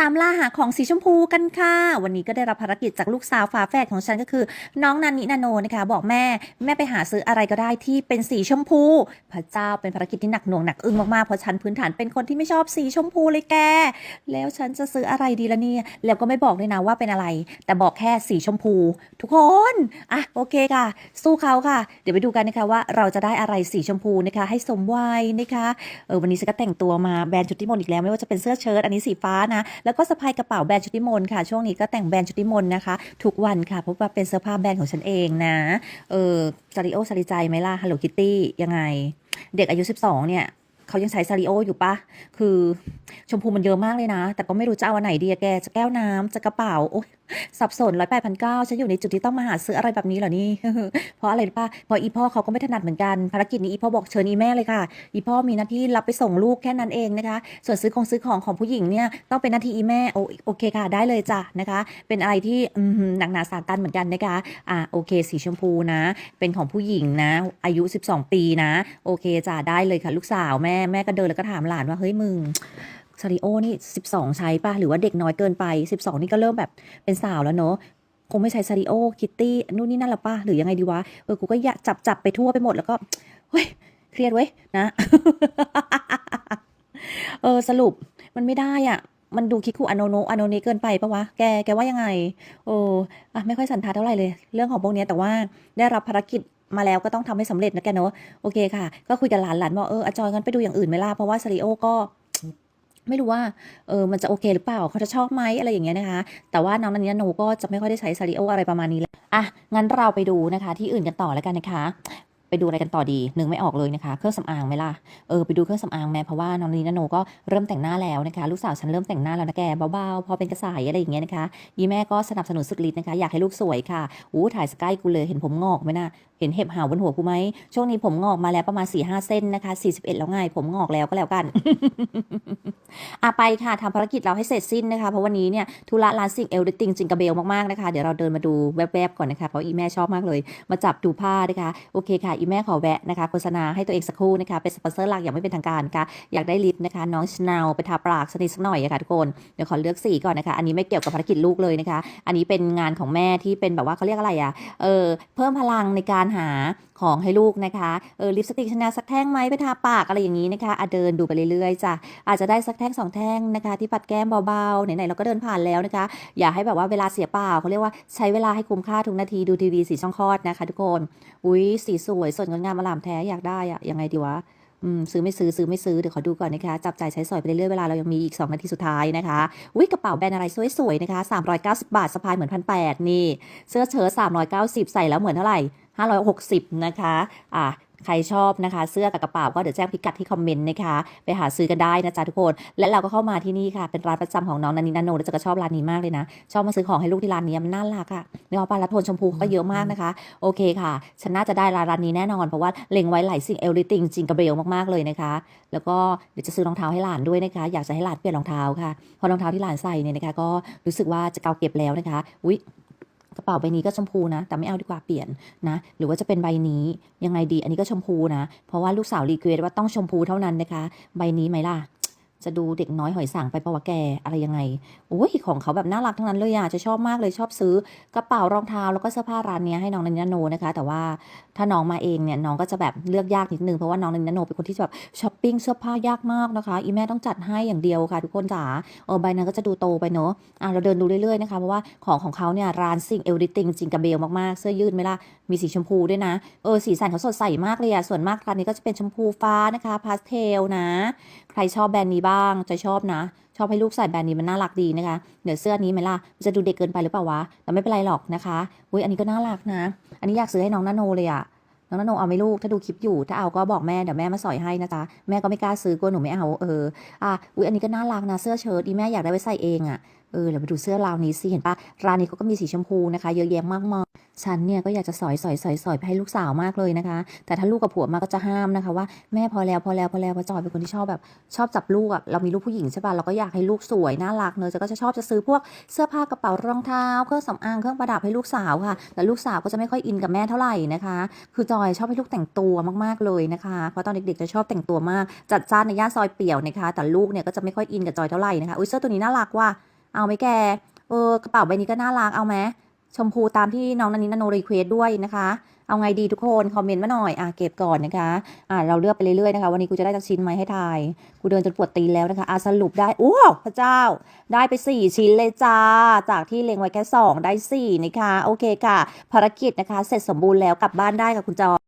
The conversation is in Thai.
ตามล่าหาของสีชมพูกันค่ะ วันนี้ก็ได้รับภารกิจจากลูกสาวฝาแฝดของฉันก็คือ น้องนันนินาโนนะคะ บอกแม่แม่ไปหาซื้ออะไรก็ได้ที่เป็นสีชมพู พระเจ้าเป็นภารกิจที่หนักหน่วงหนักอึ้งมากๆเพราะฉันพื้นฐานเป็นคนที่ไม่ชอบสีชมพูเลยแก แล้วฉันจะซื้ออะไรดีละเนี่ยแล้วก็ไม่บอกเลยนะว่าเป็นอะไร แต่บอกแค่สีชมพู ทุกคนอะโอเคค่ะ สู้เขาค่ะ เดี๋ยวไปดูกันนะคะว่าเราจะได้อะไรสีชมพูนะคะ ให้สมวัยนะคะเออวันนี้ฉันก็แต่งตัวมาแบรนด์ชุติมนอีกแล้วไม่ว่าจะเป็นเสื้อเชิ้ตอันนี้สีฟ้านะแล้วก็สะพายกระเป๋าแบรนด์ชุติมนค่ะ ช่วงนี้ก็แต่งแบรนด์ชุติมนนะคะ ทุกวันค่ะเพราะว่าเป็นเสื้อผ้าแบรนด์ของฉันเองนะ เออซาริโอซาริใจไหมล่ะฮัลโหลคิตตี้ยังไง เด็กอายุ 12 เนี่ยเขายังใช้ซาริโออยู่ปะ คือชมพูมันเยอะมากเลยนะ แต่ก็ไม่รู้จะเอาอันไหนดีแก จะแก้วน้ำจะกระเป๋า โอ๊ย สับสนร้อยแปดพันเก้าฉันอยู่ในจุดที่ต้องมาหาซื้ออะไรแบบนี้เหรอนี่เพราะอะไรรู้ปะเพราะอีพ่อเขาก็ไม่ถนัดเหมือนกันภารกิจนี้อีพ่อบอกเชิญอีแม่เลยค่ะ อีพ่อมีหน้าที่รับไปส่งลูกแค่นั้นเองนะคะ ส่วนซื้อของซื้อของของผู้หญิงเนี่ยต้องเป็นหน้าที่อีแม่โอโอเคค่ะได้เลยจ้ะนะคะ เป็นอะไรที่หนักหนาสากันเหมือนกันนะคะอ่าโอเค สีชมพูนะ เป็นของผู้หญิงนะ อายุ 12 ปีนะ โอเคจ้ะได้เลยค่ะ ลูกสาวแม่แม่ก็เดินแล้วก็ถามหลานว่าเฮ้ยมึง ซาริโอนี่ 12 ใช้ป่ะ หรือว่าเด็กน้อยเกินไป 12 นี่ก็เริ่มแบบเป็นสาวแล้วเนอะคงไม่ใช้ซาริโอคิตตี้นู่นนี่นั่นหรอป่ะ หรือยังไงดีวะ เออ กูก็อยากจับจับไปทั่วไปหมดแล้วก็ เฮ้ย เครียดเว้ยนะ เออ สรุปมันไม่ได้อะมันดูคิดคูอโนโนอโนเนเกินไปปะวะ แก แกว่ายังไง โอ้อะไม่ค่อยสันทัดเท่าไหร่เลย เรื่องของพวกนี้แต่ว่าได้รับภารกิจมาแล้วก็ต้องทำให้สำเร็จนะแกเนอะโอเคค่ะ ก็คุยกับหลานหลานว่าเอออาจอยงั้นไปดูอย่างอื่นไหมล่ะ เพราะว่าซาริโอก็ ไม่รู้ว่าเออมันจะโอเคหรือเปล่าเขาจะชอบไหมอะไรอย่างเงี้ยนะคะ แต่ว่าน้องนันนี้โนก็จะไม่ค่อยได้ใช้ซาริโออะไรประมาณนี้แหละอะงั้นเราไปดูนะคะ ที่อื่นกันต่อแล้วกันนะคะ ไปดูอะไรกันต่อดีนึงไม่ออกเลยนะคะ เครื่องสำอางไหมล่ะเออไปดูเครื่องสำอางแม่เพราะว่าน้องนีนาโนก็เริ่มแต่งหน้าแล้วนะคะ ลูกสาวฉันเริ่มแต่งหน้าแล้วนะแกเบาๆพอเป็นกระสายอะไรอย่างเงี้ยนะคะยีแม่ก็สนับสนุนสุดฤทธิ์นะคะ อยากให้ลูกสวยค่ะอู้ถ่ายสกายกูเลยเห็นผมงอกไหมนะเห็นเห็บหาวบนหัวกูไหมช่วงนี้ผมงอกมาแล้วประมาณ4ี่ห้าเส้นนะคะ41 แล้วไงผมงอกแล้วก็แล้วกันอะไปค่ะทำภารกิจเราให้เสร็จสิ้นนะคะ เพราะวันนี้เนี่ยธุระร้านสิ่งเอลดิติงจิงกระเบลมากๆนะคะ เดี๋ยวเราเดินมาดูแวบๆก่อนนะคะ เพราะอีแม่ชอบมากเลย มาจับดูผ้านะคะ โอเคค่ะอีแม่ขอแวะนะคะโฆษณาให้ตัวเองสักครู่นะคะเป็นสปอนเซอร์หลักอย่างไม่เป็นทางการค่ะอยากได้ลิปนะคะ น้องชนาลไปทาปากสนิทสักหน่อยอะค่ะทุกคนเดี๋ยวขอเลือกสีก่อนนะคะ อันนี้ไม่เกี่ยวกับภารกิจลูกเลยนะคะ อันนี้เป็นงานของแม่ที่เป็นแบบว่าเขาเรียกอะไรอะเออเพิ่มพลังในการหา ของให้ลูกนะคะเออลิปสติกชนะสักแท่งไหมไปทาปากอะไรอย่างนี้นะคะอะเดินดูไปเรื่อยๆจ้ะอาจจะได้สักแท่งสองแท่งนะคะ ที่ปัดแก้มเบาๆไหนๆเราก็เดินผ่านแล้วนะคะ อย่าให้แบบว่าเวลาเสียเปล่าเขาเรียกว่าใช้เวลาให้คุ้มค่าทุกนาทีดูทีวีสีช่องคลอดนะคะ ทุกคนอุ้ยสีสวยสดงดงามอลามแท้อยากได้อะยังไงดีวะ ซื้อไม่ซื้อซื้อไม่ซื้อเดี๋ยวขอดูก่อนนะคะ จับจ่ายใช้สอยไปเรื่อยๆเวลาเรายังมีอีก 2 นาทีสุดท้ายนะคะวิกระเป๋าแบรนด์อะไรสวยๆนะคะ 390 บาทสะพายเหมือนพันแนี่ เสื้อเชิ้ต390 ใส่แล้วเหมือนเท่าไหร่560 นะคะ อะ ใครชอบนะคะ เสื้อกับกระเป๋าก็เดี๋ยวแจ้งพิกัดที่คอมเมนต์นะคะ ไปหาซื้อกันได้นะจ๊ะทุกคน และเราก็เข้ามาที่นี่ค่ะ เป็นร้านประจำของน้องนันนินาโนแล้วจะก็ชอบร้านนี้มากเลยนะ ชอบมาซื้อของให้ลูกที่ร้านนี้มันน่ารักอะเนื้อปลาละโทนชมพูก็เยอะมากนะคะ โอเคค่ะ ฉันน่าจะได้ร้านร้านนี้แน่นอน เพราะว่าเล็งไว้หลายสิ่งเอลิติงจริงกระเบลมากๆเลยนะคะ แล้วก็เดี๋ยวจะซื้อรองเท้าให้หลานด้วยนะคะ อยากจะให้หลานเปลี่ยนรองเท้าค่ะเพราะรองเท้าที่หลานใส่เนี่ยนะคะ ก็รู้สึกว่าจะเก่าเก็บแล้วนะคะ อุ๊ย กระเป๋าใบนี้ก็ชมพูนะ แต่ไม่เอาดีกว่าเปลี่ยนนะ หรือว่าจะเป็นใบนี้ยังไงดี อันนี้ก็ชมพูนะ เพราะว่าลูกสาวรีเควสว่าต้องชมพูเท่านั้นนะคะ ใบนี้ไหมล่ะ จะดูเด็กน้อยหอยสังไปปะวะแกอะไรยังไงโอ้ยของเขาแบบน่ารักทั้งนั้นเลยอะจะชอบมากเลยชอบซื้อกระเป๋ารองเท้าแล้วก็เสื้อผ้าร้านนี้ให้น้องนันนาโนนะคะ แต่ว่าถ้าน้องมาเองเนี่ยน้องก็จะแบบเลือกยากนิดนึงเพราะว่าน้องนันนาโนเป็นคนที่แบบช้อปปิ้งเสื้อผ้ายากมากนะคะอีแม่ต้องจัดให้อย่างเดียวค่ะ ทุกคนจ๋าเออใบนั้นก็จะดูโตไปเนอะอะเราเดินดูเรื่อยๆนะคะเพราะว่าของของเขาเนี่ยร้านซิงเอลดิติงจริงกับเบลมากๆเสื้อยืดไหมล่ะมีสีชมพูด้วยนะเออสีสันเขาสดใสมากเลยอะส่วนมากร้านนี้ก็จะเป็นชมพูฟ้านะคะพาสเทลนะ รชอบแบรนด์นี้บ้างจะชอบนะ ชอบให้ลูกใส่แบรนด์นี้มันน่ารักดีนะคะ เดี๋ยวเสื้อนี้ไหมล่ะมันจะดูเด็กเกินไปหรือเปล่าวะแต่ไม่เป็นไรหรอกนะคะอุ้ยอันนี้ก็น่ารักนะ อันนี้อยากซื้อให้น้องนาโนเลยอะน้องนาโนเอาไหมลูก ถ้าดูคลิปอยู่ ถ้าเอาก็บอกแม่ เดี๋ยวแม่มาสอยให้นะจ๊ะ แม่ก็ไม่กล้าซื้อกลัวหนูไม่เอา เออ อะ อุ้ยอันนี้ก็น่ารักนะ เสื้อเชิ้ตอีแม่อยากได้ไว้ใส่เองอะเออ เดี๋ยวไปดูเสื้อราวนี้สิ เห็นปะร้านนี้เขาก็มีสีชมพูนะคะ เยอะแยะมากมาย ฉันเนี่ยก็อยากจะสอยสอยสอยสอยไปให้ลูกสาวมากเลยนะคะ แต่ถ้าลูกกับผัวมาก็จะห้ามนะคะว่าแม่พอแล้วพอแล้วพอแล้วเพราะจอยเป็นคนที่ชอบแบบชอบจับลูกอะเรามีลูกผู้หญิงใช่ป่ะเราก็อยากให้ลูกสวยน่ารักเนอะจะก็จะชอบจะซื้อพวกเสื้อผ้ากระเป๋ารองเท้าเครื่องสำอางเครื่องประดับให้ลูกสาวค่ะ แต่ลูกสาวก็จะไม่ค่อยอินกับแม่เท่าไหร่นะคะ คือจอยชอบให้ลูกแต่งตัวมากๆเลยนะคะเพราะตอนเด็กๆจะชอบแต่งตัวมากจัดจ้านในย่านซอยเปี่ยวนะคะ แต่ลูกเนี่ยก็จะไม่ค่อยอินกับจอยเท่าไหร่นะคะอุ้ยเสื้อตัวนี้น่ารักว่ะเอาไหมแกเออกระเป๋าใบนี้ก็น่ารักเอาไหม ชมพูตามที่น้องนันนินโนรีเควสด้วยนะคะ เอาไงดีทุกคนคอมเมนต์มาหน่อยอะเก็บก่อนนะคะอะเราเลือกไปเรื่อยๆนะคะ วันนี้กูจะได้จากชิ้นไหมให้ทายกูเดินจนปวดตีนแล้วนะคะอะสรุปได้โอ้พระเจ้า ได้ไป 4 ชิ้นเลยจ้า จากที่เล็งไว้แค่ 2 ได้ 4 นะคะ โอเคค่ะ ภารกิจนะคะ เสร็จสมบูรณ์แล้วกลับบ้านได้ค่ะคุณจอ